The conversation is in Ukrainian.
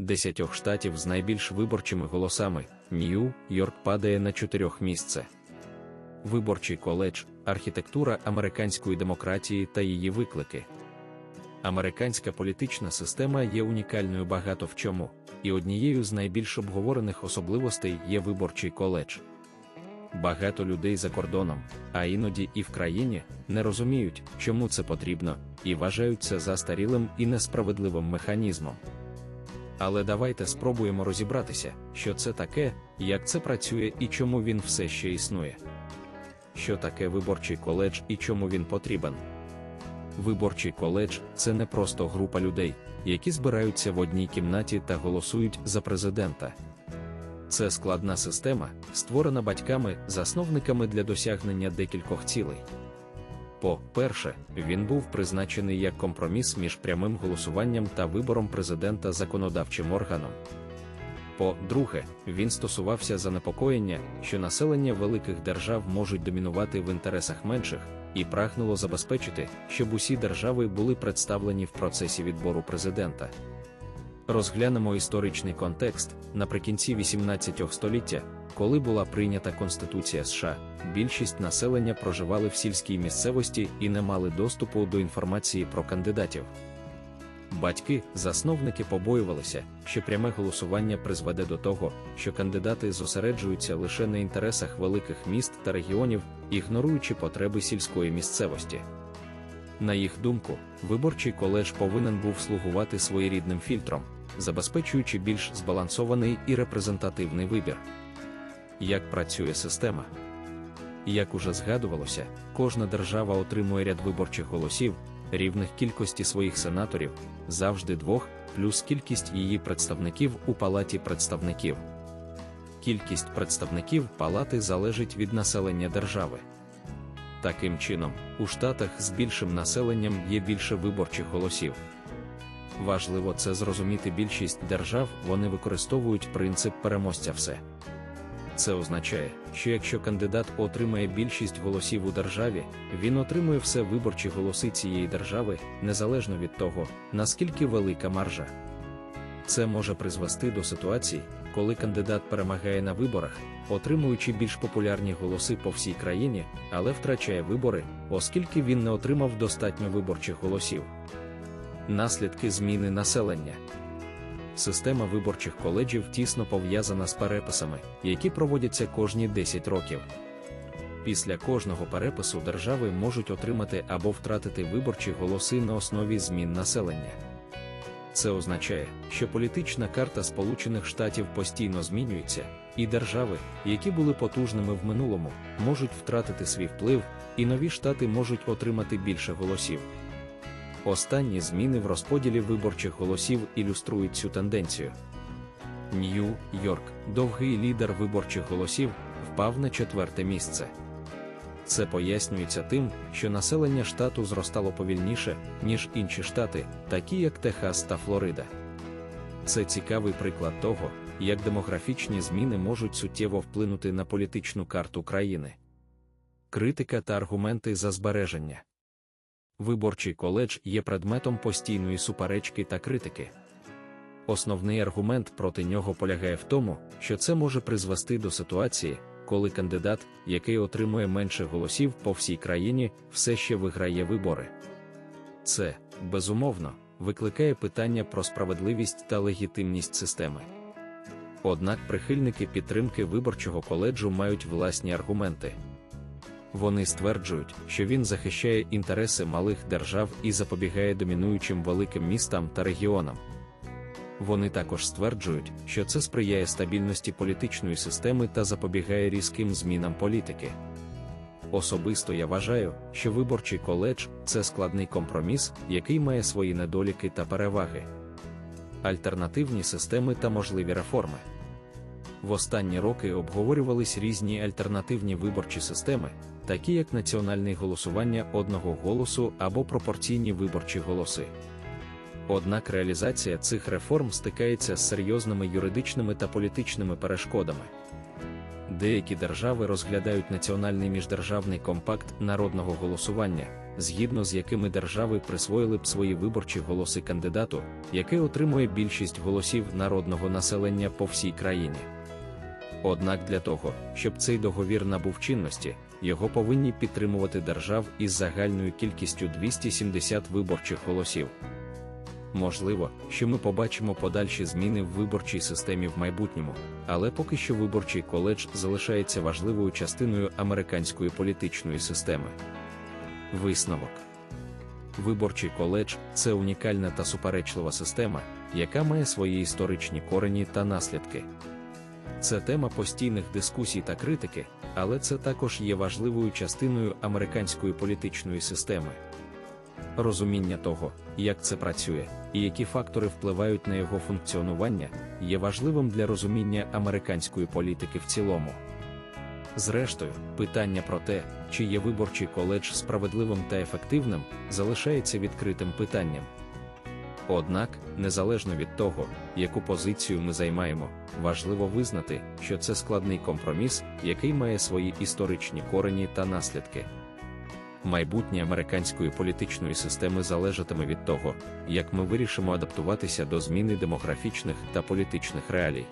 десятьох штатів з найбільш виборчими голосами, Нью-Йорк падає на чотирьох місце. Виборчий коледж, архітектура американської демократії та її виклики. Американська політична система є унікальною багато в чому, і однією з найбільш обговорених особливостей є виборчий коледж. Багато людей за кордоном, а іноді і в країні, не розуміють, чому це потрібно, і вважають це застарілим і несправедливим механізмом. Але давайте спробуємо розібратися, що це таке, як це працює і чому він все ще існує. Що таке виборчий коледж і чому він потрібен? Виборчий коледж це не просто група людей, які збираються в одній кімнаті та голосують за президента. Це складна система, створена батьками, засновниками для досягнення декількох цілей. По-перше, він був призначений як компроміс між прямим голосуванням та вибором президента законодавчим органом. По-друге, він стосувався занепокоєння, що населення великих держав можуть домінувати в інтересах менших, і прагнуло забезпечити, щоб усі держави були представлені в процесі відбору президента. Розглянемо історичний контекст наприкінці 18 століття, коли була прийнята Конституція США, більшість населення проживали в сільській місцевості і не мали доступу до інформації про кандидатів. Батьки, засновники побоювалися, що пряме голосування призведе до того, що кандидати зосереджуються лише на інтересах великих міст та регіонів, ігноруючи потреби сільської місцевості. На їх думку, виборчий коледж повинен був слугувати своєрідним фільтром, забезпечуючи більш збалансований і репрезентативний вибір. Як працює система? Як уже згадувалося, кожна держава отримує ряд виборчих голосів, рівних кількості своїх сенаторів, завжди двох, плюс кількість її представників у палаті представників. Кількість представників палати залежить від населення держави. Таким чином, у штатах з більшим населенням є більше виборчих голосів. Важливо це зрозуміти більшість держав, вони використовують принцип переможця все. Це означає, що якщо кандидат отримає більшість голосів у державі, він отримує все виборчі голоси цієї держави, незалежно від того, наскільки велика маржа. Це може призвести до ситуацій, коли кандидат перемагає на виборах, отримуючи більш популярні голоси по всій країні, але втрачає вибори, оскільки він не отримав достатньо виборчих голосів. Наслідки зміни населення. Система виборчих коледжів тісно пов'язана з переписами, які проводяться кожні 10 років. Після кожного перепису держави можуть отримати або втратити виборчі голоси на основі змін населення. Це означає, що політична карта Сполучених Штатів постійно змінюється, і держави, які були потужними в минулому, можуть втратити свій вплив, і нові штати можуть отримати більше голосів. Останні зміни в розподілі виборчих голосів ілюструють цю тенденцію. Нью-Йорк, довгий лідер виборчих голосів, впав на четверте місце. Це пояснюється тим, що населення штату зростало повільніше, ніж інші штати, такі як Техас та Флорида. Це цікавий приклад того, як демографічні зміни можуть суттєво вплинути на політичну карту країни. Критика та аргументи за збереження. Виборчий коледж є предметом постійної суперечки та критики. Основний аргумент проти нього полягає в тому, що це може призвести до ситуації, коли кандидат, який отримує менше голосів по всій країні, все ще виграє вибори. Це, безумовно, викликає питання про справедливість та легітимність системи. Однак прихильники підтримки виборчого коледжу мають власні аргументи. Вони стверджують, що він захищає інтереси малих держав і запобігає домінуючим великим містам та регіонам. Вони також стверджують, що це сприяє стабільності політичної системи та запобігає різким змінам політики. Особисто я вважаю, що виборчий коледж це складний компроміс, який має свої недоліки та переваги, альтернативні системи та можливі реформи. В останні роки обговорювались різні альтернативні виборчі системи, такі як національне голосування одного голосу або пропорційні виборчі голоси. Однак реалізація цих реформ стикається з серйозними юридичними та політичними перешкодами. Деякі держави розглядають національний міждержавний компакт народного голосування, згідно з якими держави присвоїли б свої виборчі голоси кандидату, який отримує більшість голосів народного населення по всій країні. Однак для того, щоб цей договір набув чинності, його повинні підтримувати держав із загальною кількістю 270 виборчих голосів. Можливо, що ми побачимо подальші зміни в виборчій системі в майбутньому, але поки що виборчий коледж залишається важливою частиною американської політичної системи. Висновок Виборчий коледж це унікальна та суперечлива система, яка має свої історичні корені та наслідки. Це тема постійних дискусій та критики, але це також є важливою частиною американської політичної системи. Розуміння того, як це працює, і які фактори впливають на його функціонування, є важливим для розуміння американської політики в цілому. Зрештою, питання про те, чи є виборчий коледж справедливим та ефективним, залишається відкритим питанням. Однак, незалежно від того, яку позицію ми займаємо, важливо визнати, що це складний компроміс, який має свої історичні корені та наслідки. Майбутнє американської політичної системи залежатиме від того, як ми вирішимо адаптуватися до зміни демографічних та політичних реалій.